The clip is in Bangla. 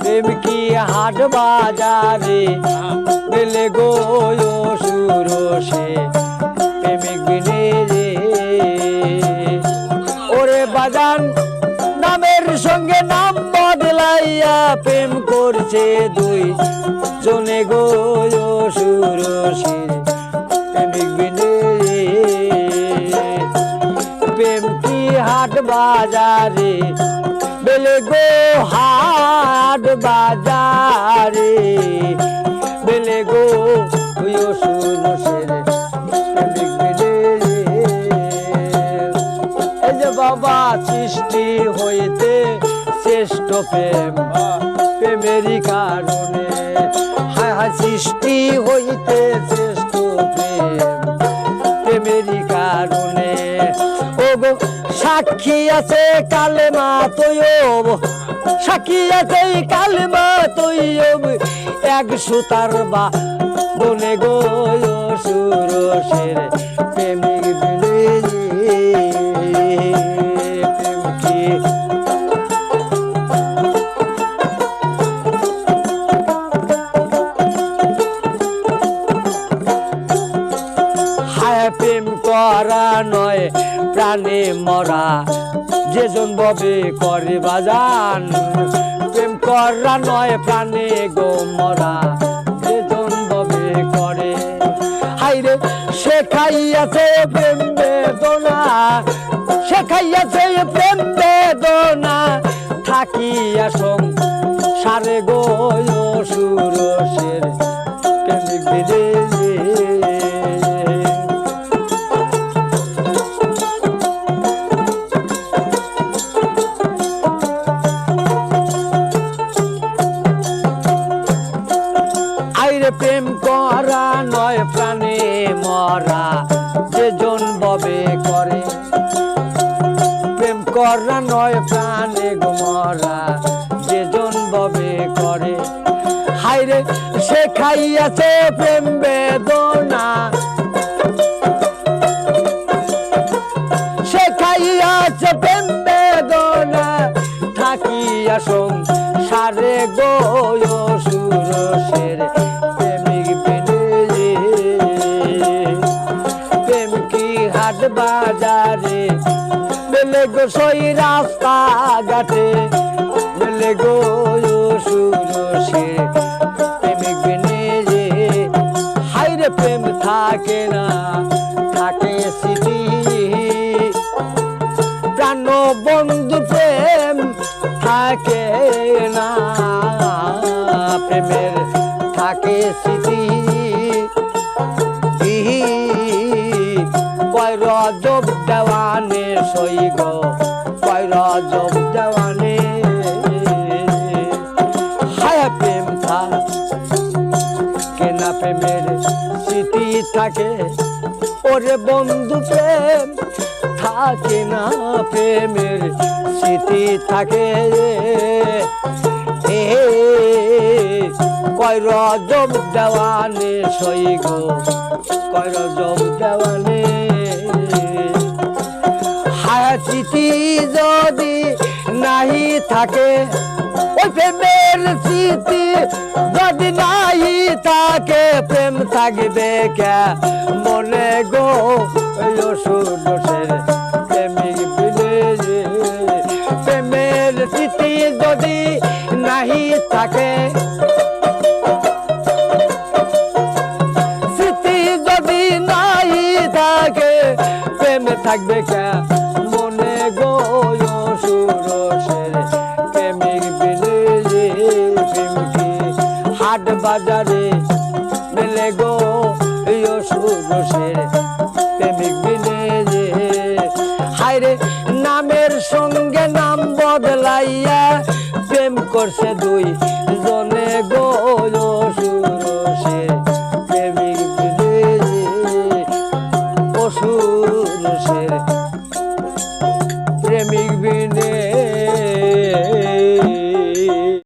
প্রেম হাট বাজারে? পেলে গো সুরসে, প্রেমিক রে ওরে বাজান, নামের সঙ্গে নাম বদলাইয়া প্রেম করছে দুই। জনে গো সুরসে প্রেম কি হাট বাজারে? বেলে গো হাট বাজারে। বেলে গো, তুইও যে বাবা, সৃষ্টি হইতে শ্রেষ্ঠ প্রেম, প্রেমেরই কারণে। হায় হায়, সৃষ্টি হইতে শ্রেষ্ঠ প্রেম, প্রেমেরই কারণে। সাক্ষী আছে কালেমা তৈব সাক্ষী আছে কালেমা তৈব এক সুতার বা বনে গো সুরসের প্রেমিক বিলে করা নয়, প্রাণে মরা। যেজন ববে করে বাজান, প্রেম করা নয়, প্রাণে গো মরা। যেজন ববে করে, হাইরে শেখাইয়াছে প্রেম বেদনা। শেখাইয়াছে প্রেম বেদনা। থাকিয়া সং সারে গো সুরসের প্রেমিক করা নয় প্রাণে মরা যে জন ববে করে। প্রেম করা নয় প্রাণে মরা যে জন ববে করে। হাইরে সে খাইয়াছে প্রেম বেদনা মেলে গো, সই রাস্তা ঘাটে। মেলে গো সুরসের প্রেমিক বেনে হাইরে প্রেম থাকে না, থাকে স্মৃতি। প্রাণ বন্ধু প্রেম থাকে না, প্রেমের থাকে স্মৃতি। রজব দেওয়ানে সই গো, কয় রজব দেওয়ানে। হায় প্রেম থাকে না প্রেমের স্মৃতি থাকে। ওরে বন্ধু প্রেম, থাকে না প্রেমের স্মৃতি থাকে। এ, কয় রজব দেওয়ানে সই গো, কয় রজব দেওয়ানে। হায় যদি নাহি থাকে, ওই প্রেমের স্মৃতি যদি নাহি থাকে, প্রেম থাকবে কে? মনে গো সুদোষের প্রেমিক প্রেমের স্মৃতি যদি নাহি থাকে, স্মৃতি যদি নাই থাকে, প্রেম থাকবে কে? বাজারে মেলে গো সুরসের প্রেমিক বিনে যে। নামের সঙ্গে নাম বদলাইয়া প্রেম করছে দুই